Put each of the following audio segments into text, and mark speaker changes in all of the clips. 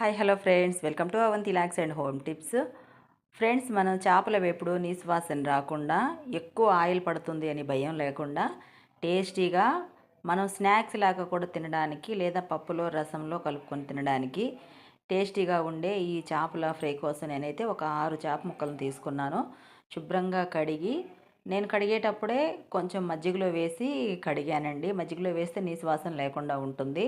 Speaker 1: Hi hello friends welcome to Avanthi locks and home tips friends మనం చేపల వేపుడు నీసువాసన రాకుండా ఎక్కువ ఆయిల్ పడుతుంది అని భయం లేకుండా టేస్టీగా మనం స్నాక్స్ లాగా కూడా తినడానికి లేదా పప్పులో రసంలో కలుపుకొని తినడానికి టేస్టీగా ఉండే ఈ చేపల ఫ్రై కోసం నేనైతే ఒక ఆరు చేప ముక్కలను తీసుకున్నాను. శుభ్రంగా కడిగి నేను కడిగేటప్పుడే కొంచెం మజ్జిగలో వేసి కడిగానండి. మజ్జిగలో వేస్తే నీసువాసన లేకుండా ఉంటుంది.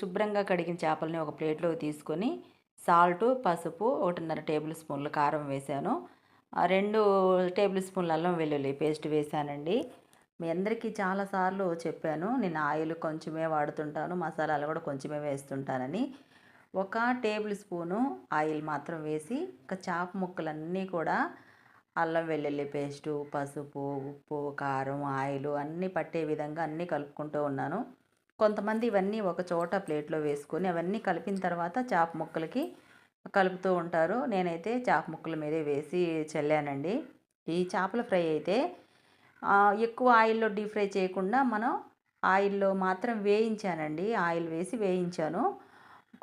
Speaker 1: శుభ్రంగా కడిగిన చేపలని ఒక ప్లేట్లోకి తీసుకొని సాల్ట్ పసుపు ఒకటిన్నర టేబుల్ స్పూన్లు కారం వేశాను. ఆ రెండు టేబుల్ స్పూన్లు అల్లం వెల్లుల్లి పేస్ట్ వేశానండి. మీ అందరికీ చాలాసార్లు చెప్పాను నేను ఆయిల్ కొంచెమే వాడుతుంటాను మసాలాలు కూడా కొంచెమే వేస్తుంటానని. ఒక టేబుల్ స్పూను ఆయిల్ మాత్రం వేసి ఇంకా చేప ముక్కలన్నీ కూడా అల్లం వెల్లుల్లి పేస్టు పసుపు ఉప్పు కారం ఆయిల్ అన్నీ పట్టే విధంగా అన్నీ కలుపుకుంటూ ఉన్నాను. కొంతమంది ఇవన్నీ ఒక చోట ప్లేట్లో వేసుకొని అవన్నీ కలిపిన తర్వాత చేప ముక్కలకి కలుపుతూ ఉంటారు. నేనైతే చేప ముక్కల మీదే వేసి చల్లానండి. ఈ చేపల ఫ్రై అయితే ఎక్కువ ఆయిల్లో డీప్ ఫ్రై చేయకుండా మనం ఆయిల్లో మాత్రం వేయించానండి. ఆయిల్ వేసి వేయించాను.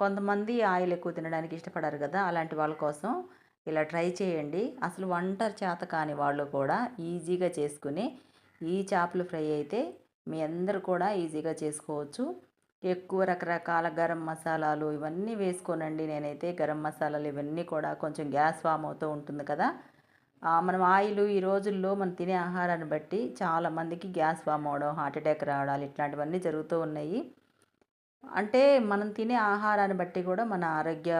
Speaker 1: కొంతమంది ఆయిల్ ఎక్కువ తినడానికి ఇష్టపడారు కదా అలాంటి వాళ్ళ కోసం ఇలా ట్రై చేయండి. అసలు వంట చేత కాని వాళ్ళు కూడా ఈజీగా చేసుకుని ఈ చేపల ఫ్రై అయితే మీ అందరు కూడా ఈజీగా చేసుకోవచ్చు. ఎక్కువ రకరకాల గరం మసాలాలు ఇవన్నీ వేసుకోనండి నేనైతే. గరం మసాలాలు ఇవన్నీ కూడా కొంచెం గ్యాస్ ఫామ్ అవుతూ ఉంటుంది కదా. మనం ఆయిల్ ఈ రోజుల్లో మనం తినే ఆహారాన్ని బట్టి చాలామందికి గ్యాస్ ఫామ్ అవడం హార్ట్ అటాక్ రావడాలు ఇట్లాంటివన్నీ జరుగుతూ ఉన్నాయి. అంటే మనం తినే ఆహారాన్ని బట్టి కూడా మన ఆరోగ్య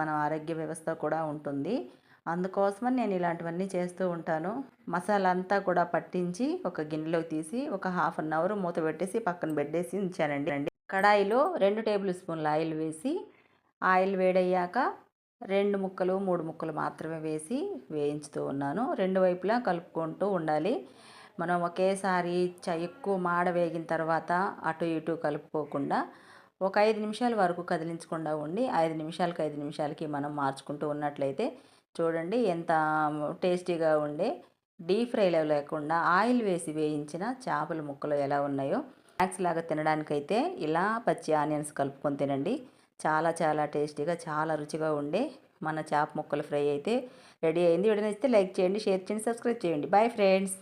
Speaker 1: మన ఆరోగ్య వ్యవస్థ కూడా ఉంటుంది. అందుకోసమని నేను ఇలాంటివన్నీ చేస్తూ ఉంటాను. మసాలా అంతా కూడా పట్టించి ఒక గిన్నెలోకి తీసి ఒక హాఫ్ అన్ అవర్ మూత పెట్టేసి పక్కన పెట్టేసి ఉంచానండి. అండి కడాయిలో రెండు టేబుల్ స్పూన్ల ఆయిల్ వేసి ఆయిల్ వేడయ్యాక రెండు ముక్కలు మూడు ముక్కలు మాత్రమే వేసి వేయించుతూ ఉన్నాను. రెండు వైపులా కలుపుకుంటూ ఉండాలి. మనం ఒకేసారి చ ఎక్కువ మాడ వేగిన తర్వాత అటు ఇటు కలుపుకోకుండా ఒక ఐదు నిమిషాల వరకు కదిలించకుండా ఉండి ఐదు నిమిషాలకి ఐదు నిమిషాలకి మనం మార్చుకుంటూ ఉన్నట్లయితే చూడండి ఎంత టేస్టీగా ఉండే. డీప్ ఫ్రైలో లేకుండా ఆయిల్ వేసి వేయించిన చేపల ముక్కలు ఎలా ఉన్నాయో స్నాక్స్ లాగా తినడానికైతే ఇలా పచ్చి ఆనియన్స్ కలుపుకొని తినండి. చాలా చాలా టేస్టీగా చాలా రుచిగా ఉండే మన చేప ముక్కల ఫ్రై అయితే రెడీ అయింది. వీడియో నచ్చితే లైక్ చేయండి షేర్ చేయండి సబ్స్క్రైబ్ చేయండి. Bye friends.